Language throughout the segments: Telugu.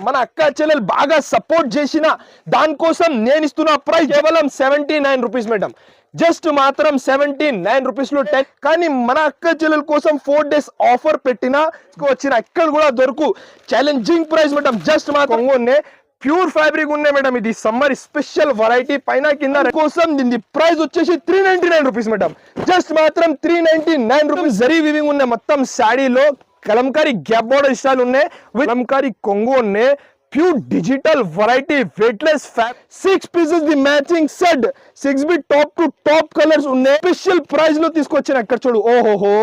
మన అక్క చెల్లెలు బాగా సపోర్ట్ చేసిన దానికోసం నేను ఇస్తున్న ప్రైస్ కేవలం seventy nine rupees madam just మాత్రం సెవెంటీ నైన్ రూపీస్లో టెన్ కానీ మన అక్క చెల్లెల కోసం ఫోర్ డేస్ ఆఫర్ పెట్టిన వచ్చిన ఎక్కడ కూడా దొరుకు. ఛాలెంజింగ్ ప్రైస్ మేడం జస్ట్ మాత్రం ప్యూర్ ఫ్యాబ్రిక్ ఉన్నాయి మేడం ఇది సమ్మర్ స్పెషల్ వెరైటీ పైన కింద కోసం దీని ప్రైస్ వచ్చేసి three ninety nine rupees madam just మాత్రం three ninety nine rupees zari weaving ఉన్నాయి మొత్తం శాడీలో కలంకారీ గ్యాప్ బోర్డర్ స్టైల్ ఉన్నాయి విత్ కలంకారీ కొంగు ఉన్నాయి pure digital variety weightless fab six pieces the matching set six B top to top colours ఉన్నాయి స్పెషల్ ప్రైస్లో తీసుకొచ్చిన అక్కడ చూడు ఓహోహో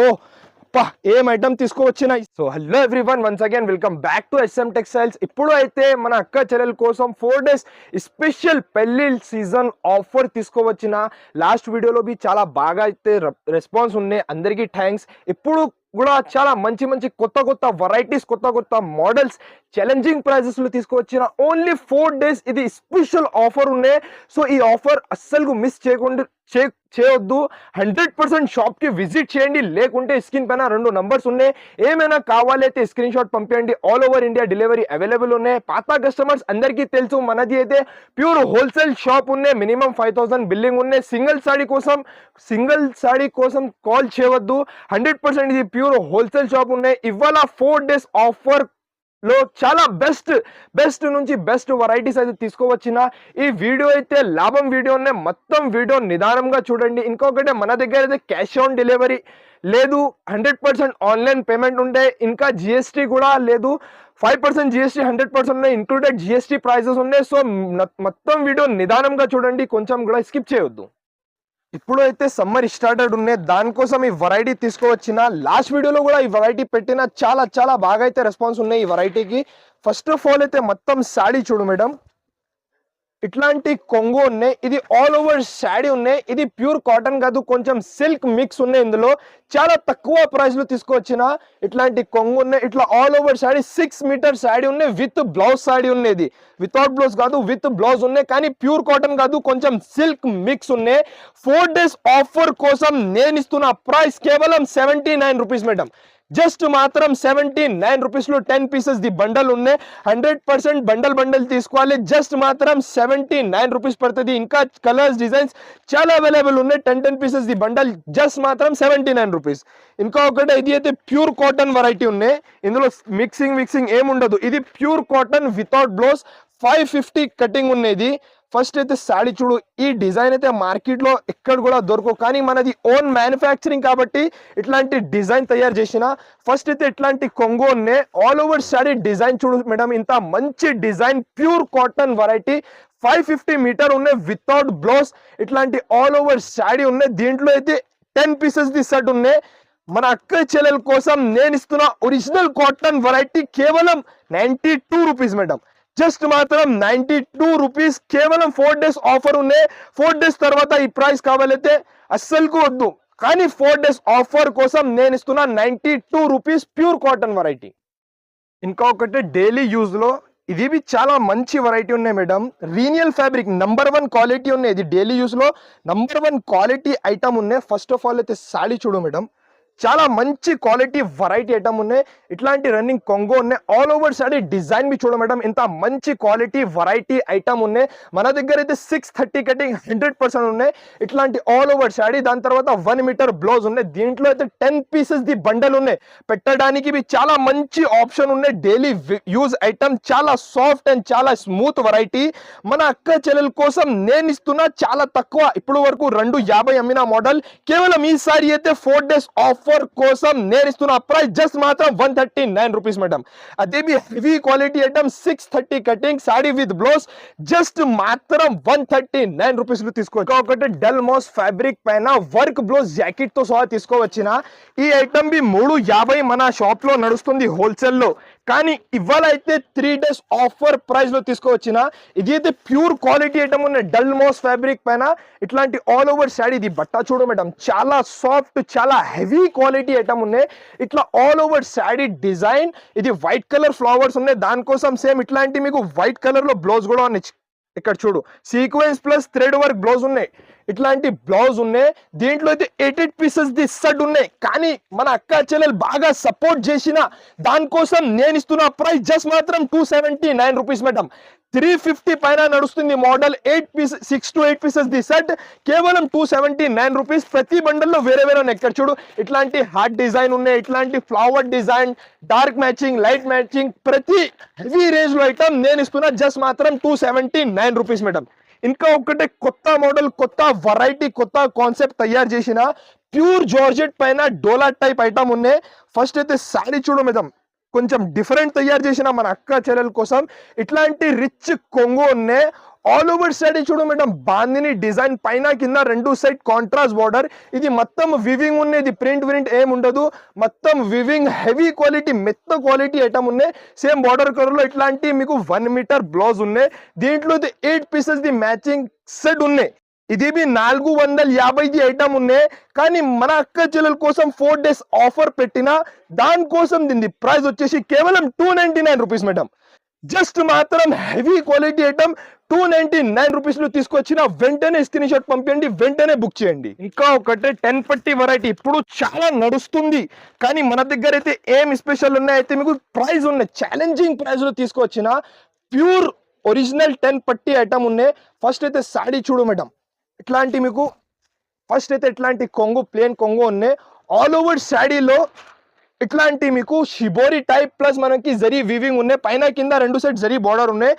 పా ఏం ఐటమ్ తీసుకువచ్చిన so hello everyone once again welcome back to SM textiles ఇప్పుడు అయితే మన అక్క చెల్లెల కోసం ఫోర్ డేస్ స్పెషల్ పెళ్ళి సీజన్ ఆఫర్ తీసుకువచ్చిన లాస్ట్ వీడియోలో బి చాలా బాగా అయితే రెస్పాన్స్ ఉన్నాయి అందరికీ థ్యాంక్స్ ఇప్పుడు కూడా చాలా మంచి మంచి కొత్త కొత్త వెరైటీస్ కొత్త కొత్త మోడల్స్ ఛాలెంజింగ్ ప్రైజెస్లో తీసుకువచ్చిన ఓన్లీ ఫోర్ డేస్ ఇది స్పెషల్ ఆఫర్ ఉన్నాయి సో ఈ ఆఫర్ అస్సలు మిస్ చేయకుండా చే- చేయొద్దు హండ్రెడ్ పర్సెంట్ షాప్కి విజిట్ చేయండి లేకుంటే స్క్రీన్ పైన రెండు నంబర్స్ ఉన్నాయి ఏమైనా కావాలైతే స్క్రీన్ షాట్ పంపించండి all over India delivery available ఉన్నాయి పాత కస్టమర్స్ అందరికీ తెలుసు మనది అయితే ప్యూర్ హోల్సేల్ షాప్ ఉన్నాయి మినిమం ఫైవ్ థౌసండ్ బిల్లింగ్ ఉన్నాయి సింగిల్ సాడీ కోసం సింగిల్ సాడీ కోసం కాల్ చేయవద్దు హండ్రెడ్ పర్సెంట్ ఇది ప్యూర్ హోల్సేల్ షాప్ ఉన్నాయి ఇవాళ ఫోర్ డేస్ ఆఫర్ లో చాలా బెస్ట్ బెస్ట్ నుంచి బెస్ట్ వెరైటీస్ అయితే తీసుకోవచ్చిన. ఈ వీడియో అయితే లాభం వీడియోనే మొత్తం వీడియో నిదానంగా చూడండి. ఇంకొకటి మన దగ్గర అయితే క్యాష్ ఆన్ డెలివరీ లేదు హండ్రెడ్ పర్సెంట్ ఆన్లైన్ పేమెంట్ ఉంటే ఇంకా జిఎస్టీ కూడా లేదు. Five percent GST hundred percent ఉన్నాయి ఇంక్లూడెడ్ జిఎస్టీ ప్రైజెస్ ఉన్నాయి. సో మొత్తం వీడియో నిదానంగా చూడండి. కొంచెం కూడా స్కిప్ చేయొద్దు. ఇప్పుడు అయితే సమ్మర్ స్టార్టెడ్ ఉన్నాయి దానికోసం ఈ వెరైటీ తీసుకువచ్చిన లాస్ట్ వీడియోలో కూడా ఈ వెరైటీ పెట్టిన చాలా చాలా బాగా అయితే రెస్పాన్స్ ఉన్నాయి ఈ వెరైటీకి ఫస్ట్ ఆఫ్ ఆల్ అయితే మొత్తం శాడీ చూడు మేడం. ఇట్లాంటి కొంగు ఉన్నాయి. ఇది ఆల్ ఓవర్ శాడీ ఉన్నాయి. ఇది ప్యూర్ కాటన్ కాదు. కొంచెం సిల్క్ మిక్స్ ఉన్నాయి ఇందులో. చాలా తక్కువ ప్రైస్లో తీసుకొచ్చిన ఇట్లాంటి కొంగు ఉన్నాయి. ఇట్లా all over sari six metre sari ఉన్నాయి. విత్ బ్లౌజ్ శాడీ ఉన్నది వితౌట్ బ్లౌజ్ కాదు విత్ బ్లౌజ్ ఉన్నాయి. కానీ ప్యూర్ కాటన్ కాదు. కొంచెం సిల్క్ మిక్స్ ఉన్నాయి. ఫోర్ డేస్ ఆఫర్ కోసం నేను ఇస్తున్న ప్రైస్ కేవలం seventy nine rupees madam just మాత్రం సెవెంటీ నైన్ రూపీస్లో టెన్ పీసెస్ ది బండల్ ఉన్నాయి. హండ్రెడ్ పర్సెంట్ బండల్ బండల్ తీసుకోవాలి. జస్ట్ మాత్రం సెవెంటీ నైన్ రూపీస్ పడుతుంది. ఇంకా కలర్స్ డిజైన్స్ చాలా అవైలబుల్ ఉన్నాయి. Ten ten pieces the bundle just మాత్రం సెవెంటీ నైన్ రూపీస్ ఇంకా ఒకటి ఇది అయితే ప్యూర్ కాటన్ వెరైటీ ఉన్నాయి. ఇందులో మిక్సింగ్ మిక్సింగ్ ఏముండదు. ఇది pure cotton without blouse five fifty cutting ఉన్నది ఫస్ట్ అయితే శాడీ చూడు ఈ డిజైన్ అయితే మార్కెట్లో ఎక్కడ కూడా దొరకవు. కానీ మనది ఓన్ మ్యానుఫ్యాక్చరింగ్ కాబట్టి ఇట్లాంటి డిజైన్ తయారు చేసిన ఫస్ట్ అయితే ఇట్లాంటి కొంగు ఆల్ ఓవర్ శాడీ డిజైన్ చూడు మేడం ఇంత మంచి design pure cotton variety five fifty metre ఉన్నాయి వితౌట్ బ్లౌజ్ ఇట్లాంటి ఆల్ ఓవర్ శాడీ ఉన్నాయి. దీంట్లో అయితే టెన్ పీసెస్ ది సెట్ ఉన్నాయి. మన అక్క చెల్లెల కోసం నేను ఇస్తున్న ఒరిజినల్ కాటన్ వెరైటీ కేవలం ninety two rupees madam. Just మాత్రం నైంటీ టూ రూపీస్ కేవలం ఫోర్ డేస్ ఆఫర్ ఉన్నాయి ఫోర్ డేస్ తర్వాత ఈ ప్రైస్ కావాలైతే అస్సలుకు వద్దు. కానీ ఫోర్ డేస్ ఆఫర్ కోసం నేను ఇస్తున్న ninety two rupees pure cotton variety ఇంకొకటి డైలీ యూజ్లో ఇది బి చాలా మంచి వెరైటీ ఉన్నాయి మేడం. రీనియల్ ఫ్యాబ్రిక్ నంబర్ వన్ క్వాలిటీ ఉన్నాయి. ఇది డైలీ యూజ్లో నంబర్ వన్ క్వాలిటీ ఐటమ్ ఉన్నాయి. ఫస్ట్ ఆఫ్ ఆల్ అయితే సాడీ చూడు మేడం. చాలా మంచి క్వాలిటీ వెరైటీ ఐటమ్ ఉన్నాయి. ఇట్లాంటి రన్నింగ్ కొంగో ఉన్నాయి. ఆల్ ఓవర్ సాడీ డిజైన్ మీ చూడ మేడం ఇంత మంచి క్వాలిటీ వెరైటీ ఐటమ్ ఉన్నాయి. మన దగ్గర అయితే six thirty cutting hundred percent ఉన్నాయి. ఇట్లాంటి ఆల్ ఓవర్ సాడీ దాని తర్వాత వన్ మీటర్ బ్లౌజ్ ఉన్నాయి. దీంట్లో అయితే టెన్ పీసెస్ ది బండల్ ఉన్నాయి. పెట్టడానికి ఇవి చాలా మంచి ఆప్షన్ ఉన్నాయి. డైలీ యూజ్ ఐటమ్ చాలా సాఫ్ట్ అండ్ చాలా స్మూత్ వెరైటీ మన అక్క చెల్లెల కోసం నేను ఇస్తున్న చాలా తక్కువ. ఇప్పుడు వరకు రెండు యాభై అమ్మిన మోడల్ కేవలం ఈసారి అయితే ఫోర్ డేస్ ఆఫ్ ఆఫర్ కోసం నేను ఇస్తున్న ప్రైస్ జస్ట్ మాత్రం one thirty nine rupees madam అదే B heavy quality item six thirty cutting sari with blouse just మాత్రం వన్ థర్టీ నైన్ రూపీస్లో తీసుకోవచ్చు. ఒకటి డెల్ మోస్ ఫ్యాబ్రిక్ పైన వర్క్ బ్లౌజ్ జాకెట్తో సహా తీసుకోవచ్చిన. ఈ ఐటమ్ బి మూడు యాభై మన షాప్లో నడుస్తుంది హోల్సేల్లో. కానీ ఇవాళ అయితే త్రీ డేస్ ఆఫర్ ప్రైస్లో తీసుకోవచ్చిన ఇది అయితే ప్యూర్ క్వాలిటీ ఐటమ్ ఉన్నాయి డల్ మోస్ ఫ్యాబ్రిక్ పైన ఇట్లాంటి ఆల్ ఓవర్ శాడీ ఇది బట్ట చూడు మేడం. చాలా సాఫ్ట్ చాలా హెవీ క్వాలిటీ ఐటమ్ ఉన్నాయి. ఇట్లా ఆల్ ఓవర్ శాడీ డిజైన్ ఇది వైట్ కలర్ ఫ్లవర్స్ ఉన్నాయి. దానికోసం సేమ్ ఇట్లాంటి మీకు వైట్ కలర్లో బ్లౌజ్ కూడా ఉన్నాయి. ఇక్కడ చూడు. Sequence plus thread work blouse ఉన్నాయి. ఇట్లాంటి బ్లౌజ్ ఉన్నాయి. దీంట్లో అయితే eight eight pieces the set ఉన్నాయి. కానీ మన అక్క చెల్లెలు బాగా సపోర్ట్ చేసిన దానికోసం నేను ఇస్తున్న ప్రైస్ జస్ట్ మాత్రం two seventy nine rupees madam three fifty పైన నడుస్తుంది model. Eight piece six to eight pieces the set కేవలం టూ సెవెంటీ నైన్ రూపీస్ ప్రతి బండల్లో వేరే వేరే ఉన్నాయి. ఇక్కడ చూడు ఇట్లాంటి హార్ట్ డిజైన్ ఉన్నాయి. ఇట్లాంటి flower design dark matching light matching ప్రతి హెవీ రేంజ్లో ఐటమ్ నేను ఇస్తున్నా జస్ట్ మాత్రం two seventy nine rupees madam ఇంకా ఒకటే కొత్త మోడల్ కొత్త వెరైటీ కొత్త కాన్సెప్ట్ తయారు చేసిన ప్యూర్ జార్జెట్ పైన డోలా టైప్ ఐటమ్ ఉన్నాయి. ఫస్ట్ అయితే శారీ చూడు మేడం కొంచెం డిఫరెంట్ తయారు చేసిన మన అక్క చెల్లెల కోసం ఇట్లాంటి రిచ్ కొంగు ఆల్ ఓవర్ సైడ్ చూడు మేడం. బాందిని డిజైన్ పైన కింద రెండు సైడ్ కాంట్రాస్ట్ బార్డర్ ఇది మొత్తం వివింగ్ ఉన్నది. ప్రింట్ ప్రింట్ ఏం ఉండదు. మొత్తం వివింగ్ హెవీ క్వాలిటీ మెత్త క్వాలిటీ ఐటమ్ ఉన్నాయి సేమ్ బార్డర్ కలర్లో ఇట్లాంటి మీకు వన్ మీటర్ బ్లౌజ్ ఉన్నాయి దీంట్లో eight pieces the matching set ఉన్నాయి ఇది నాలుగు వందల యాభైది ఐటమ్ ఉన్నాయి కానీ మన అక్క చెల్లెల కోసం ఫోర్ డేస్ ఆఫర్ పెట్టిన దానికోసం దీని ప్రైస్ వచ్చేసి కేవలం two ninety nine rupees madam just మాత్రం heavy quality item two ninety nine రూపీస్లో తీసుకొచ్చిన వెంటనే స్క్రీన్ షాట్ పంపించండి వెంటనే బుక్ చేయండి. ఇంకా ఒకటే టెన్ పట్టి వెరైటీ ఇప్పుడు చాలా నడుస్తుంది. కానీ మన దగ్గర అయితే ఏం స్పెషల్ ఉన్నాయైతే మీకు ప్రైస్ ఉన్నాయి ఛాలెంజింగ్ ప్రైస్లో తీసుకొచ్చిన ప్యూర్ ఒరిజినల్ టెన్ పట్టి ఐటమ్ ఉన్నాయి ఫస్ట్ అయితే సాడీ చూడు మేడం ఇట్లాంటి మీకు ఫస్ట్ అయితే ఇట్లాంటి కొంగు ప్లేన్ కొంగు ఉన్నాయి. ఆల్ ఓవర్ శాడీలో ఇట్లాంటి మీకు షిబోరి టైప్ ప్లస్ మనకి జరీ వివింగ్ ఉన్నాయి. పైన కింద రెండు సెట్ జరీ బార్డర్ ఉన్నాయి.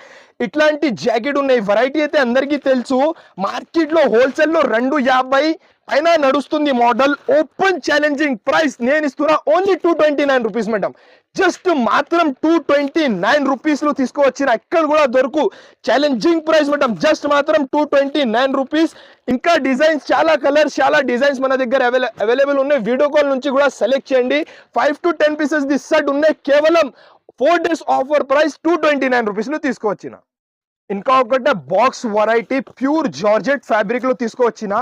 ఇట్లాంటి జాకెట్ ఉన్నాయి. వెరైటీ అయితే అందరికీ తెలుసు. మార్కెట్లో హోల్సేల్లో రెండు యాభై పైన నడుస్తుంది మోడల్ ఓపెన్ ఛాలెంజింగ్ ప్రైస్ నేను ఇస్తున్నా. Only two twenty nine rupees madam just మాత్రం టూ ట్వంటీ నైన్ రూపీస్లో తీసుకువచ్చిన ఎక్కడ కూడా దొరకు. ఛాలెంజింగ్ ప్రైస్ మేడం జస్ట్ మాత్రం టూ ట్వంటీ నైన్ రూపీస్ ఇంకా డిజైన్స్ చాలా కలర్స్ చాలా డిజైన్స్ మన దగ్గర అవైలబుల్ ఉన్నాయి. వీడియో కాల్ నుంచి కూడా సెలెక్ట్ చేయండి. Five to ten pieces the set ఉన్నాయి. కేవలం four days offer price two twenty nine రూపీస్లో తీసుకువచ్చిన. ఇంకా ఒకటే బాక్స్ వెరైటీ ప్యూర్ జార్జెట్ ఫ్యాబ్రిక్లో తీసుకువచ్చిన.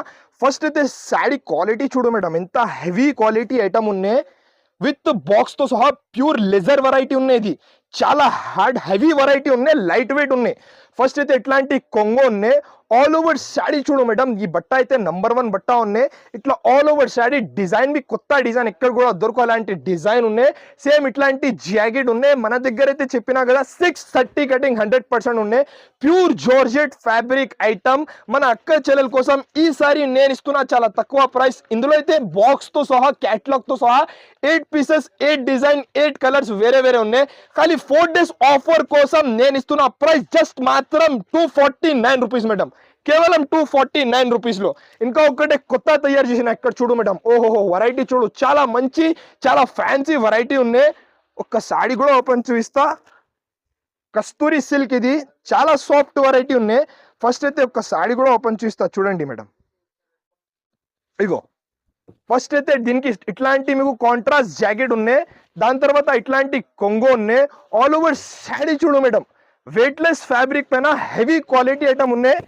ఫస్ట్ అయితే శారీ క్వాలిటీ చూడు మేడం ఎంత హెవీ క్వాలిటీ ఐటమ్ ఉన్నాయి. విత్ బాక్స్తో సహా ప్యూర్ లెజర్ వెరైటీ ఉన్నది. చాలా హార్డ్ హెవీ వెరైటీ ఉన్నాయి లైట్ వెయిట్ ఉన్నాయి. ఫస్ట్ అయితే ఇట్లాంటి కొంగో ఉన్నాయి ఆల్ ఓవర్ శారీ చూడు మేడం ఈ బట్ట అయితే నంబర్ వన్ బట్ట ఉన్నాయి. ఇట్లా ఆల్ ఓవర్ శారీ డిజైన్ మీ కొత్త డిజైన్ ఎక్కడ కూడా దొరకవు. అలాంటి డిజైన్ ఉన్నాయి. సేమ్ ఇట్లాంటి జాకెట్ ఉన్నాయి. మన దగ్గర అయితే చెప్పినా కదా six thirty cutting hundred percent ఉన్నాయి. ప్యూర్ జార్జెట్ ఫ్యాబ్రిక్ ఐటమ్ మన అక్క చెల్లెల కోసం ఈసారి నేను ఇస్తున్నా. చాలా తక్కువ ప్రైస్ ఇందులో అయితే బాక్స్తో సహా క్యాటలాగ్తో సహా eight pieces eight design eight colours వేరే వేరే ఉన్నాయి. కానీ ఫోర్ డేస్ ఆఫర్ కోసం నేను ఇస్తున్న ప్రైస్ జస్ట్ మాత్రం two forty nine rupees madam కేవలం టూ ఫార్టీ నైన్ రూపీస్లో ఇంకా ఒక్కటే కొత్త తయారు చేసిన ఇక్కడ చూడు మేడం. ఓహోహో వెరైటీ చూడు. చాలా మంచి చాలా ఫ్యాన్సీ వెరైటీ ఉన్నాయి ఒక్క సాడీ కూడా ఓపెన్ చూపిస్తా. కస్తూరి సిల్క్ ఇది. చాలా సాఫ్ట్ వెరైటీ ఉన్నాయి ఫస్ట్ అయితే ఒక సాడీ కూడా ఓపెన్ చూపిస్తా. చూడండి మేడం. ఇగో. ఫస్ట్ అయితే దీనికి ఇట్లాంటి మీకు కాంట్రాస్ట్ జాకెట్ ఉన్నాయి దాని తర్వాత ఇట్లాంటి కొంగో ఉన్నాయి ఆల్ ఓవర్ శాడీ చూడు మేడం. వెయిట్లెస్ ఫ్యాబ్రిక్ పైన హెవీ క్వాలిటీ ఐటమ్ ఉన్నాయి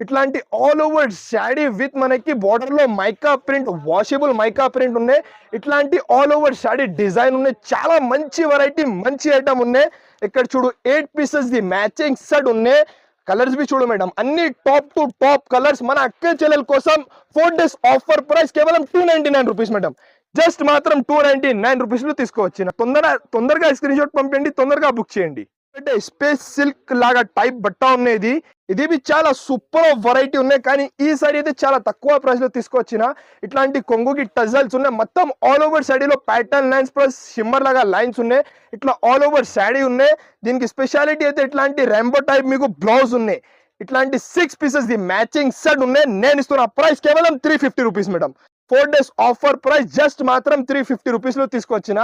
ఇట్లాంటి ఆల్ ఓవర్ శాడీ విత్ మనకి border లో mica print washable mica print ఉన్నాయి. ఇట్లాంటి ఆల్ ఓవర్ శాడీ డిజైన్ ఉన్నాయి. చాలా మంచి వెరైటీ మంచి ఐటమ్ ఉన్నాయి. ఇక్కడ చూడు eight pieces the matching set ఉన్నాయి. కలర్స్ బి చూడు మేడం అన్ని టాప్ టు టాప్ కలర్స్ మన అక్క చెల్లెల కోసం ఫోర్ డేస్ ఆఫర్ ప్రైస్ కేవలం two ninety nine rupees madam just మాత్రం టూ నైన్టీ నైన్ రూపీస్లో తీసుకోవచ్చు తొందర తొందరగా స్క్రీన్ షాట్ పంపించండి తొందరగా బుక్ చేయండి. అంటే స్పేస్ సిల్క్ లాగా టైప్ బట్ట ఉన్నది. ఇది బి చాలా సూపర్ వెరైటీ ఉన్నాయి. కానీ ఈ సారీ అయితే చాలా తక్కువ ప్రైస్లో తీసుకొచ్చిన. ఇట్లాంటి కొంగుకి టజల్స్ ఉన్నాయి. మొత్తం ఆల్ ఓవర్ శాడీలో ప్యాటర్న్ లైన్స్ ప్లస్ షిమ్మర్ లాగా లైన్స్ ఉన్నాయి. ఇట్లా ఆల్ ఓవర్ శాడీ ఉన్నాయి. దీనికి స్పెషాలిటీ అయితే ఇట్లాంటి రెంబో టైప్ మీకు బ్లౌజ్ ఉన్నాయి. ఇట్లాంటి six pieces the matching set ఉన్నాయి. నేను ఇస్తున్న ప్రైస్ కేవలం three fifty rupees madam four days offer price just మాత్రం త్రీ ఫిఫ్టీ రూపీస్లో తీసుకొచ్చిన.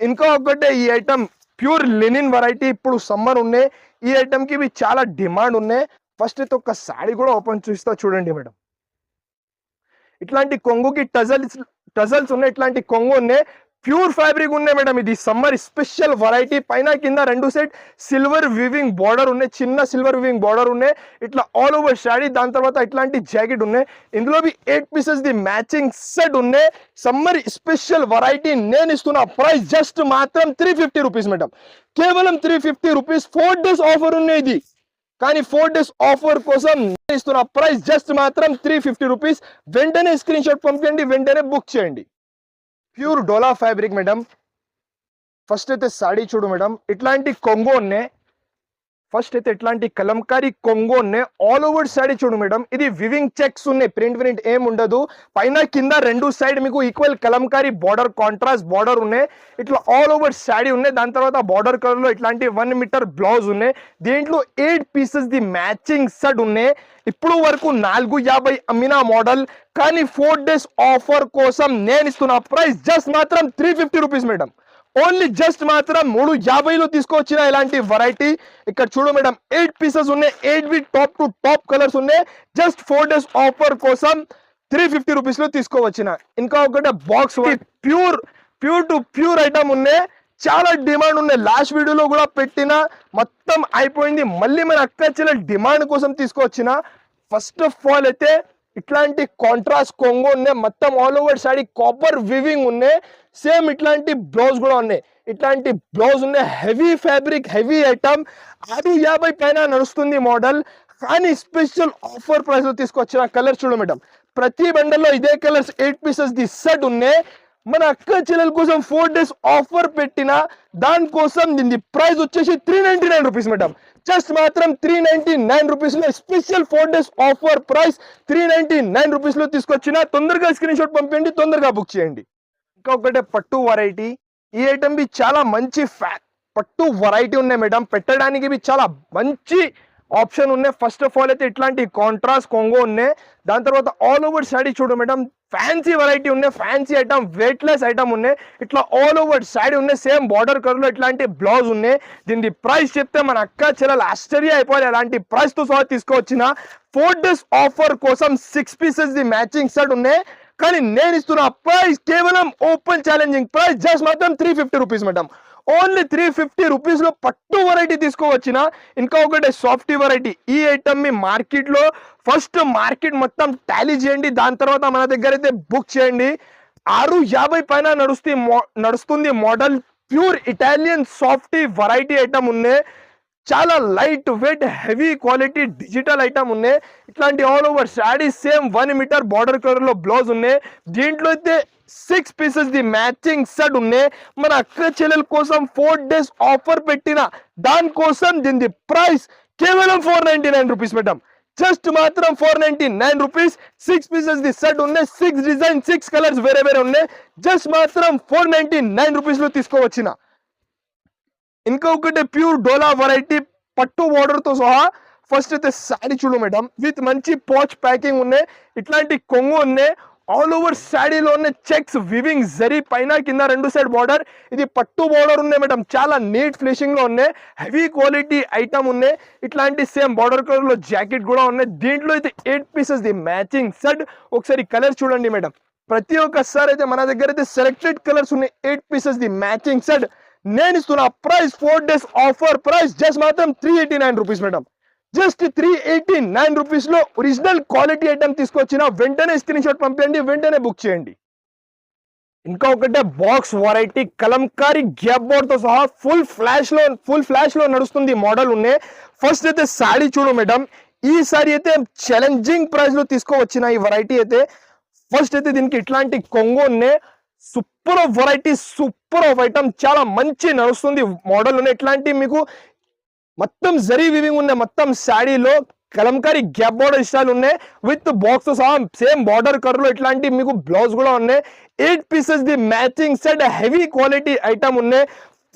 ఇంకా ఒకటే ఈ ఐటమ్ ప్యూర్ లెనిన్ వెరైటీ ఇప్పుడు సమ్మర్ ఉన్నాయి. ఈ ఐటమ్కి ఇవి చాలా డిమాండ్ ఉన్నాయి. ఫస్ట్ అయితే ఒక సాడీ కూడా ఓపెన్ చూస్తా చూడండి మేడం ఇట్లాంటి కొంగుకి టజల్స్ టజల్స్ ఉన్నాయి. ఇట్లాంటి కొంగు ఉన్నాయి. ప్యూర్ ఫ్యాబ్రిక్ ఉన్నాయి మేడం ఇది. సమ్మర్ స్పెషల్ వెరైటీ పైన కింద రెండు సెట్ సిల్వర్ వివింగ్ బార్డర్ ఉన్నాయి. చిన్న సిల్వర్ వివింగ్ బార్డర్ ఉన్నాయి. ఇట్లా ఆల్ ఓవర్ శాడీ దాని తర్వాత ఇట్లాంటి జాకెట్ ఉన్నాయి. ఇందులో eight pieces the matching set ఉన్నాయి సమ్మర్ స్పెషల్ వెరైటీ నేను ఇస్తున్న ప్రైస్ జస్ట్ మాత్రం త్రీ ఫిఫ్టీ రూపీస్ మేడం. కేవలం three fifty rupees four days offer ఉన్నాయి ఇది. కానీ ఫోర్ డేస్ ఆఫర్ కోసం నేను ఇస్తున్న ప్రైస్ జస్ట్ మాత్రం త్రీ ఫిఫ్టీ రూపీస్ వెంటనే స్క్రీన్ షాట్ పంపించండి వెంటనే బుక్ చేయండి. ప్యూర్ డోలా ఫ్యాబ్రిక్ మేడం. ఫస్ట్ అయితే సాడీ చూడు మేడం. ఇట్లాంటి కొంగో ఉన్నాయి ఫస్ట్ అయితే ఇట్లాంటి కలంకారీ కొంగో ఉన్నాయి ఆల్ ఓవర్ సాడీ చూడు మేడం. ఇది వివింగ్ చెక్స్ ఉన్నాయి. ప్రింట్ ప్రింట్ ఏం ఉండదు. పైన కింద రెండు సైడ్ మీకు equal Kalamkari border contrast border ఉన్నాయి. ఇట్లా ఆల్ ఓవర్ శాడీ ఉన్నాయి. దాని తర్వాత బార్డర్ కలర్లో ఇట్లాంటి వన్ మీటర్ బ్లౌజ్ ఉన్నాయి. దీంట్లో eight pieces the matching set ఉన్నాయి. ఇప్పుడు వరకు నాలుగు యాభై అమ్మిన మోడల్ కానీ ఫోర్ డేస్ ఆఫర్ కోసం నేను ఇస్తున్న ప్రైస్ జస్ట్ మాత్రం three fifty rupees madam. Only just మాత్రం మూడు యాభైలో తీసుకొచ్చిన ఇలాంటి వెరైటీ ఇక్కడ చూడు మేడం ఎయిట్ పీసెస్ ఉన్నాయి. ఎయిట్ బి టాప్ టు టాప్ కలర్స్ ఉన్నాయి. జస్ట్ ఫోర్ డేస్ ఆఫర్ కోసం త్రీ ఫిఫ్టీ రూపీస్లో తీసుకోవచ్చిన. ఇంకా ఒకటి box pure pure to pure item ఉన్నాయి. చాలా డిమాండ్ ఉన్నాయి. లాస్ట్ వీడియోలో కూడా పెట్టిన మొత్తం అయిపోయింది. మళ్ళీ మన అక్క చెల్లెల డిమాండ్ కోసం తీసుకొచ్చిన. ఫస్ట్ ఆఫ్ ఆల్ అయితే ఇట్లాంటి కాంట్రాస్ట్ కొంగు ఉన్నాయి. మొత్తం all over sari copper weaving ఉన్నాయి. సేమ్ ఇట్లాంటి బ్లౌజ్ కూడా ఉన్నాయి. ఇట్లాంటి బ్లౌజ్ ఉన్నాయి. హెవీ ఫ్యాబ్రిక్ హెవీ ఐటమ్ అది యాభై పైన నడుస్తుంది మోడల్ కానీ స్పెషల్ ఆఫర్ ప్రైస్లో తీసుకొచ్చిన కలర్ చూడు మేడం ప్రతి బండల్లో ఇదే colours eight pieces the set ఉన్నాయి. మన అక్క చెల్లెల కోసం ఫోర్ డేస్ ఆఫర్ పెట్టిన దానికోసం దీని ప్రైస్ వచ్చేసి three ninety nine rupees madam just మాత్రం త్రీ నైన్టీ నైన్ రూపీస్లో special four days offer price three ninety nine రూపీస్లో తీసుకొచ్చిన. తొందరగా స్క్రీన్ షాట్ పంపించండి తొందరగా బుక్ చేయండి. ఇంకా ఒకటే పట్టు వెరైటీ ఈ ఐటమ్ బి చాలా మంచి ఫ్యా పట్టు వెరైటీ ఉన్నాయి మేడం పెట్టడానికి బి చాలా మంచి ఆప్షన్ ఉన్నాయి. ఫస్ట్ ఆఫ్ ఆల్ అయితే ఇట్లాంటి కాంట్రాస్ట్ కొంగో ఉన్నాయి. దాని తర్వాత ఆల్ ఓవర్ సైడ్ చూడు మేడం ఫ్యాన్సీ వెరైటీ ఉన్నాయి. ఫ్యాన్సీ ఐటమ్ వెయిట్లెస్ ఐటమ్ ఉన్నాయి. ఇట్లా ఆల్ ఓవర్ సైడ్ ఉన్నాయి. సేమ్ బార్డర్ కలర్లో ఇట్లాంటి బ్లౌజ్ ఉన్నాయి. దీని ప్రైస్ చెప్తే మన అక్క చెల్లెలు ఆశ్చర్య అయిపోయి అలాంటి ప్రైస్తో సహా తీసుకొచ్చిన. ఫోర్ డేస్ ఆఫర్ కోసం six pieces the matching set ఉన్నాయి. కానీ నేను ఇస్తున్న ప్రైస్ కేవలం ఓపెన్ ఛాలెంజింగ్ ప్రైస్ జస్ట్ మాత్రం three fifty rupees madam only three fifty రూపీస్లో పట్టు వెరైటీ తీసుకోవచ్చిన ఇంకా ఒకటి సాఫ్ట్ వెరైటీ ఈ ఐటమ్ మీ మార్కెట్లో ఫస్ట్ మార్కెట్ మొత్తం టాలీ చేయండి దాని తర్వాత మన దగ్గర అయితే బుక్ చేయండి. ఆరు యాభై పైన నడుస్తుంది మో- నడుస్తుంది model pure Italian softy variety item ఉన్నాయి చాలా light weight heavy quality digital item ఉన్నాయి. ఇట్లాంటి all over sari same one metre border కలర్లో బ్లౌజ్ ఉన్నాయి. దీంట్లో అయితే six pieces the matching set ఉన్నాయి. మన అక్క చెల్లెల కోసం ఫోర్ డేస్ ఆఫర్ పెట్టిన దానికోసం దీని ప్రైస్ కేవలం four ninety nine rupees madam just మాత్రం four ninety nine rupees six pieces the set ఉన్నాయి. సిక్స్ డిజైన్ సిక్స్ కలర్స్ వేరే వేరే ఉన్నాయి. జస్ట్ మాత్రం ఫోర్ నైన్టీ నైన్ రూపీస్లో తీసుకోవచ్చినా తీసుకోవచ్చిన. ఇంకొకటి ప్యూర్ డోలా వెరైటీ పట్టు బోర్డర్తో సహా ఫస్ట్ అయితే శాడీ చూడు మేడం విత్ మంచి పాచ్ ప్యాకింగ్ ఉన్నాయి. ఇట్లాంటి కొంగు ఉన్నాయి. ఆల్ ఓవర్ శాడీలో ఉన్న చెక్స్ వివింగ్ జరీ పైన కింద రెండు సైడ్ బార్డర్ ఇది పట్టు బార్డర్ ఉన్నాయి మేడం చాలా నీట్ ఫినిషింగ్లో ఉన్నాయి. హెవీ క్వాలిటీ ఐటమ్ ఉన్నాయి. ఇట్లాంటి సేమ్ బార్డర్ కలర్లో జాకెట్ కూడా ఉన్నాయి. దీంట్లో అయితే eight pieces the matching set ఒకసారి కలర్ చూడండి మేడం ప్రతి ఒక్కసారి అయితే మన దగ్గర అయితే సెలెక్టెడ్ కలర్స్ ఉన్నాయి. Eight pieces the matching set నేను ఇస్తున్న price four days offer price just మాత్రం three eighty nine rupees madam just three eighty nine రూపీస్లో ఒరిజినల్ క్వాలిటీ ఐటమ్ తీసుకొచ్చిన వెంటనే స్క్రీన్ షాట్ పంపించండి వెంటనే బుక్ చేయండి. ఇంకా ఒకటే బాక్స్ వెరైటీ కలంకారీ గ్యాప్ బోర్డ్తో సహా ఫుల్ ఫ్లాష్లో ఫుల్ ఫ్లాష్లో నడుస్తుంది మోడల్ ఉన్నాయి. ఫస్ట్ అయితే శాడీ చూడు మేడం ఈ సారీ అయితే ఛాలెంజింగ్ ప్రైస్లో తీసుకోవచ్చిన ఈ వెరైటీ అయితే. ఫస్ట్ అయితే దీనికి ఇట్లాంటి కొంగు ఉన్నాయి. Super of variety super of item చాలా మంచి నడుస్తుంది. మోడల్ ఉన్నాయి ఇట్లాంటి మీకు? మొత్తం జరీ వివింగ్ ఉన్నాయి మొత్తం శాడీలో కలంకారీ గ్యాప్ బార్డర్ ఇష్టాలు ఉన్నాయి. విత్ బాక్స్ సహా సేమ్ బార్డర్ కర్లో ఇట్లాంటి మీకు బ్లౌజ్ కూడా ఉన్నాయి. Eight pieces the matching set heavy quality item ఉన్నాయి.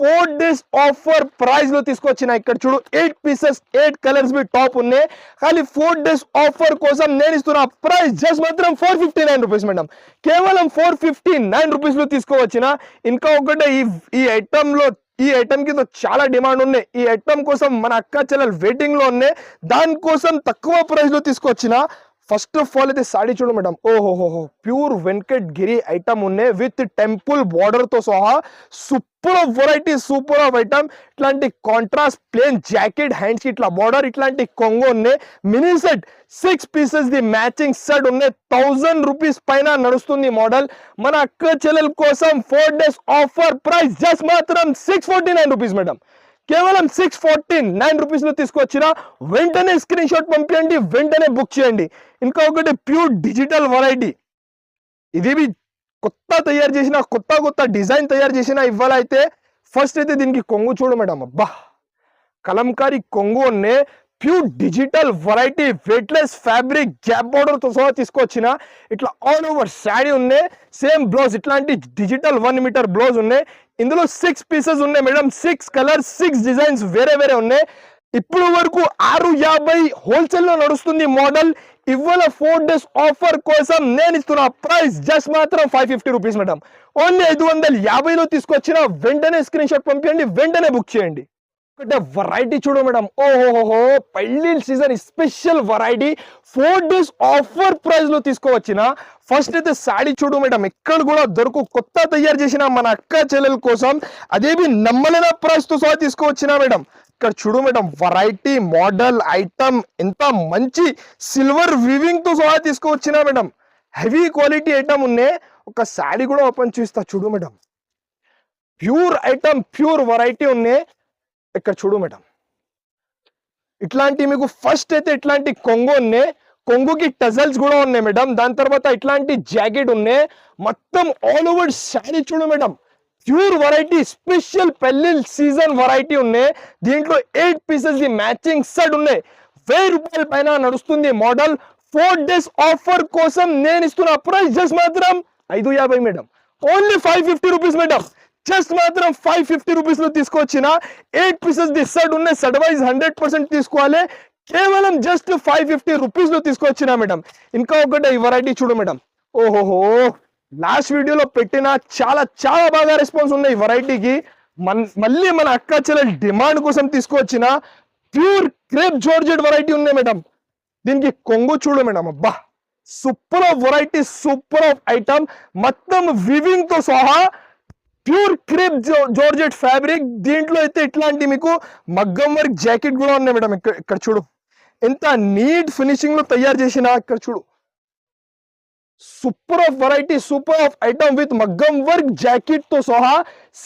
ఫోర్ డేస్ ఆఫర్ ప్రైస్లో తీసుకొచ్చిన. ఇక్కడ చూడు ఎయిట్ పీసెస్ ఎయిట్ కలర్స్ బి టాప్ ఉన్నాయి. కానీ ఫోర్ డేస్ ఆఫర్ కోసం నేను ఇస్తున్న ప్రైస్ జస్ట్ మాత్రం four fifty nine rupees madam. కేవలం ఫోర్ ఫిఫ్టీ నైన్ రూపీస్లో తీసుకోవచ్చిన ఇంకా ఒకటే ఈ ఈ ఐటమ్లో ఈ ఐటమ్ కింద చాలా డిమాండ్ ఉన్నాయి. ఈ ఐటమ్ కోసం మన అక్క చెల్లెలు వెయిటింగ్లో ఉన్నాయి. దానికోసం తక్కువ ప్రైస్లో తీసుకొచ్చిన ఫస్ట్ ఆఫ్ ఆల్ అయితే సాడీ చూడు మేడం. ఓహోహోహో ప్యూర్ వెంకట్ గిరి ఐటమ్ ఉన్నాయి. విత్ టెంపుల్ బార్డర్తో సహా super of variety super of item ఇట్లాంటి కాంట్రాస్ట్ ప్లేన్ జాకెట్ హ్యాండ్స్ ఇట్లా బార్డర్ ఇట్లాంటి కొంగు ఉన్నాయి. Mini set six pieces the matching set ఉన్నాయి. థౌజండ్ రూపీస్ పైన నడుస్తుంది మోడల్ మన అక్క చెల్లెల కోసం four days offer price just మాత్రం six forty nine rupees madam కేవలం సిక్స్ ఫార్టీ నైన్ రూపీస్లో తీసుకొచ్చిన వెంటనే స్క్రీన్ షాట్ పంపించండి వెంటనే బుక్ చేయండి. ఇంకా ఒకటి ప్యూర్ డిజిటల్ వెరైటీ ఇది కొత్త తయారు చేసిన కొత్త కొత్త డిజైన్ తయారు చేసిన ఇవాళ అయితే ఫస్ట్ అయితే దీనికి కొంగు చూడు మేడం అబ్బా. కలంకారీ కొంగు అనే pure digital variety weightless fabric gap బోర్డర్తో సహా తీసుకొచ్చిన. ఇట్లా ఆల్ ఓవర్ శారీ ఉన్నాయి సేమ్ బ్లౌజ్ ఇట్లాంటి డిజిటల్ వన్ మీటర్ బ్లౌజ్ ఉన్నాయి ఇందులో సిక్స్ పీసెస్ ఉన్నాయి madam. Six colours six designs వేరే వేరే ఉన్నాయి ఇప్పుడు వరకు ఆరు యాభై హోల్సేల్లో నడుస్తుంది మోడల్. ఇవాళ ఫోర్ డేస్ ఆఫర్ కోసం నేను ఇస్తున్న ప్రైస్ జస్ట్ మాత్రం five fifty rupees madam. Only ఐదు వందల యాభైలో తీసుకొచ్చిన వెంటనే స్క్రీన్ షాట్ పంపించండి వెంటనే బుక్ చేయండి. ఒకటే వెరైటీ చూడు మేడం. ఓహోహో పెళ్ళి season special variety four days offer ప్రైస్లో తీసుకోవచ్చిన. ఫస్ట్ అయితే శాడీ చూడు మేడం ఎక్కడ కూడా దొరకు కొత్త తయారు చేసిన మన అక్క చెల్లెల కోసం అదేమి నమ్మలేన ప్రైస్తో సహా తీసుకోవచ్చిన మేడం. ఇక్కడ చూడు మేడం వెరైటీ మోడల్ ఐటమ్ ఎంత మంచి సిల్వర్ వివింగ్తో సహా తీసుకోవచ్చిన మేడం. హెవీ క్వాలిటీ ఐటమ్ ఉన్నాయి ఒక శాడీ కూడా ఓపెన్ చూస్తా చూడు madam. Pure item pure variety ఉన్నాయి ఇక్కడ చూడు మేడం. ఇట్లాంటి మీకు ఫస్ట్ అయితే ఇట్లాంటి కొంగు ఉన్నాయి. కొంగుకి టజల్స్ కూడా ఉన్నాయి మేడం. దాని తర్వాత ఇట్లాంటి జాకెట్ ఉన్నాయి. మొత్తం ఆల్ ఓవర్ శారీ చూడు మేడం. ప్యూర్ వెరైటీ స్పెషల్ పెళ్ళి సీజన్ వెరైటీ ఉన్నాయి. దీంట్లో eight pieces the matching set ఉన్నాయి. వెయ్యి రూపాయల పైన నడుస్తుంది మోడల్ ఫోర్ డేస్ ఆఫర్ కోసం నేను ఇస్తున్న ప్రైస్ జస్ట్ మాత్రం ఐదు యాభై madam. Only five fifty rupees madam. Just మాత్రం ఫైవ్ ఫిఫ్టీ రూపీస్లో తీసుకొచ్చిన ఎయిట్ పీసెస్ ది సైడ్ ఉన్నాయి. సెట్ వైజ్ హండ్రెడ్ పర్సెంట్ తీసుకోవాలి. కేవలం జస్ట్ ఫైవ్ ఫిఫ్టీ రూపీస్లో తీసుకొచ్చిన మేడం. ఇంకా ఒకటి ఈ వెరైటీ చూడు మేడం. ఓహోహో! లాస్ట్ వీడియోలో పెట్టిన చాలా చాలా బాగా రెస్పాన్స్ ఉన్నాయి వెరైటీకి మన్ మళ్ళీ మన అక్క చెల్లెల డిమాండ్ కోసం తీసుకొచ్చిన ప్యూర్ క్రేప్ జోర్జెడ్ వెరైటీ ఉన్నాయి మేడం. దీనికి కొంగు చూడు మేడం. అబ్బా! Super of variety super of item మొత్తం వివింగ్తో సహా ప్యూర్ క్రేప్ జార్జెట్ ఫ్యాబ్రిక్. దీంట్లో అయితే ఇట్లాంటి మీకు మగ్గం వర్క్ జాకెట్ కూడా ఉన్నాయి మేడం. ఇక్కడ ఇక్కడ చూడు. ఎంత నీట్ ఫినిషింగ్లో తయారు చేసిన ఇక్కడ చూడు. Super of variety super of item with మగ్గం వర్క్ జాకెట్తో సహా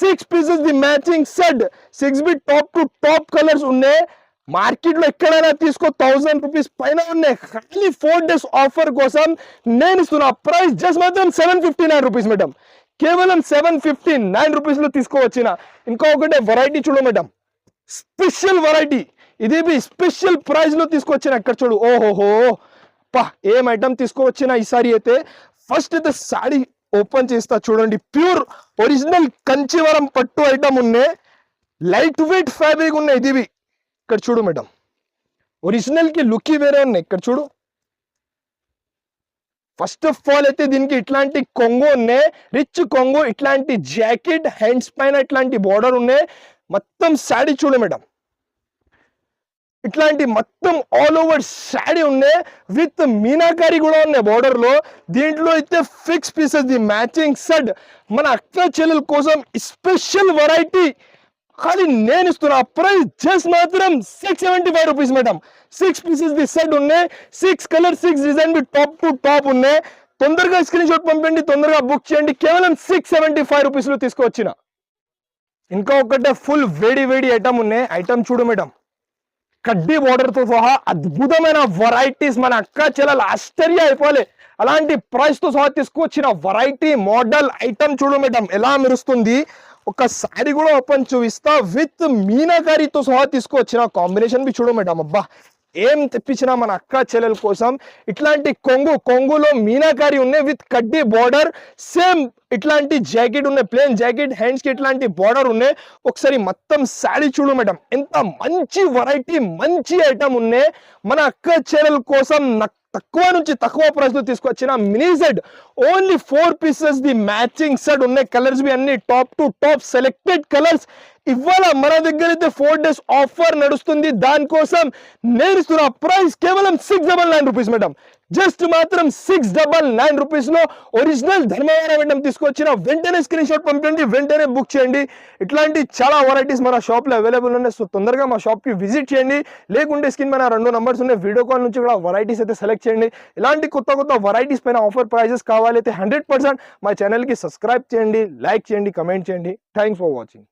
six pieces the matching set six B top to top colours ఉన్నాయి. మార్కెట్లో ఎక్కడైనా తీసుకో థౌసండ్ రూపీస్ పైన ఉన్నాయి. ఖాళీ ఫోర్ డేస్ ఆఫర్ కోసం నేను ఇస్తున్న ప్రైస్ జస్ట్ మాత్రం seven fifty nine rupees madam. కేవలం సెవెన్ ఫిఫ్టీ నైన్ రూపీస్లో తీసుకోవచ్చిన ఇంకా ఒకటే వెరైటీ చూడు మేడం స్పెషల్ వెరైటీ ఇది స్పెషల్ ప్రైస్లో తీసుకొచ్చిన ఇక్కడ చూడు. ఓహోహో. పా ఏం ఐటమ్ తీసుకువచ్చిన ఈసారి అయితే? ఫస్ట్ అయితే శాడీ ఓపెన్ చేస్తా చూడండి. ప్యూర్ ఒరిజినల్ కంచివరం పట్టు ఐటమ్ ఉన్నాయి లైట్ వెయిట్ ఫ్యాబ్రిక్ ఉన్నాయి. ఇది ఇక్కడ చూడు మేడం ఒరిజినల్కి లుక్ వేరే ఉన్నాయి. ఇక్కడ చూడు. ఫస్ట్ ఆఫ్ ఆల్ అయితే దీనికి ఇట్లాంటి కొంగు ఉన్నాయి. రిచ్ కొంగు ఇట్లాంటి జాకెట్ హ్యాండ్స్ పైన ఇట్లాంటి బార్డర్ ఉన్నాయి. మొత్తం శాడీ చూడు మేడం. ఇట్లాంటి మొత్తం ఆల్ ఓవర్ శాడీ ఉన్నాయి. విత్ మీనాకారి కూడా ఉన్నాయి బార్డర్లో. దీంట్లో అయితే six pieces the matching set మన అక్క చెల్లెల కోసం స్పెషల్ వెరైటీ కానీ నేను ఇస్తున్న ప్రైస్ జస్ట్ మాత్రం six seventy five rupees madam. Six pieces the set ఉన్నాయి six colour six design top to top ఉన్నాయి తొందరగా స్క్రీన్ షాట్ పంపండి తొందరగా బుక్ చేయండి. కేవలం సిక్స్ సెవెంటీ ఫైవ్ రూపీస్లో తీసుకొచ్చిన. ఇంకా ఒకటే ఫుల్ వేడి వేడి ఐటమ్ ఉన్నాయి ఐటమ్ చూడు మేడం కడ్డీ border సహా అద్భుతమైన వెరైటీస్ మన అక్క చెల్లెలు ఆశ్చర్య అయిపోలే అలాంటి ప్రైస్తో సహా తీసుకొచ్చిన వెరైటీ మోడల్ ఐటమ్ చూడు మేడం ఎలా మెరుస్తుంది? ఒక సారీ కూడా ఓపెన్ చూపిస్తా. విత్ మీనాకారితో సహా తీసుకొచ్చిన కాంబినేషన్ బి చూడు మేడం అబ్బా ఏం తెప్పించినా మన అక్క చెల్లెల కోసం. ఇట్లాంటి కొంగు కొంగులో మీనాకారి ఉన్నాయి విత్ కడ్డీ బార్డర్ సేమ్ ఇట్లాంటి జాకెట్ ఉన్నాయి ప్లేన్ జాకెట్ హ్యాండ్స్కి ఇట్లాంటి బార్డర్ ఉన్నాయి ఒకసారి మొత్తం శారీ చూడు మేడం. ఎంత మంచి వెరైటీ మంచి ఐటమ్ ఉన్నాయి మన అక్క చెల్లెల కోసం నక్క తక్కువ నుంచి తక్కువ ప్రైస్లో తీసుకొచ్చిన mini set only four pieces the matching set ఉన్నాయి. కలర్స్ బి అన్ని top to top selected colours ఇవాళ మన దగ్గర అయితే ఫోర్ డేస్ ఆఫర్ నడుస్తుంది. దానికోసం నేను ఇస్తున్న ప్రైస్ కేవలం six double nine rupees madam just మాత్రం సిక్స్ డబల్ నైన్ రూపీస్లో ఒరిజినల్ ధర్మవరం మేడం తీసుకొచ్చిన వెంటనే స్క్రీన్ షాట్ పంపండి వెంటనే బుక్ చేయండి. ఇట్లాంటి చాలా వెరైటీస్ మన షాప్లో అవైలబుల్ ఉన్నాయి. సో తొందరగా మా షాప్కి విజిట్ చేయండి. లేకుంటే స్క్రీన్ మన రెండు నంబర్స్ ఉన్నాయి. వీడియో కాల్ నుంచి కూడా వెరైటీస్ అయితే సెలెక్ట్ చేయండి. ఇలాంటి కొత్త కొత్త వెరైటీస్ పైన ఆఫర్ ప్రైజెస్ కావాలైతే హండ్రెడ్ పర్సెంట్ మా ఛానల్కి సబ్స్క్రైబ్ చేయండి లైక్ చేయండి కమెంట్ చేయండి. Thanks for watching